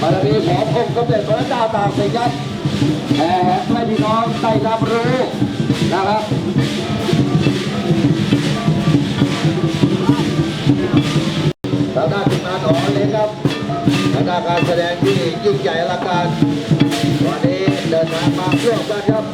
บารมีขององค์สมเด็จพระเจ้าตากสินครับแห่ให้พี่น้องได้รับรู้นะครับทางด้านทีมาต่อเล็กครับทางด้านการแสดงที่ยิ่งใหญ่ละการวันนี้เดินทางมาเพื่อกันครับ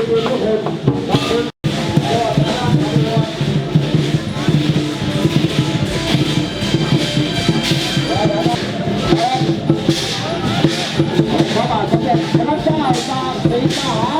พระบาทสมเด็จพระเจ้าตากสินมหา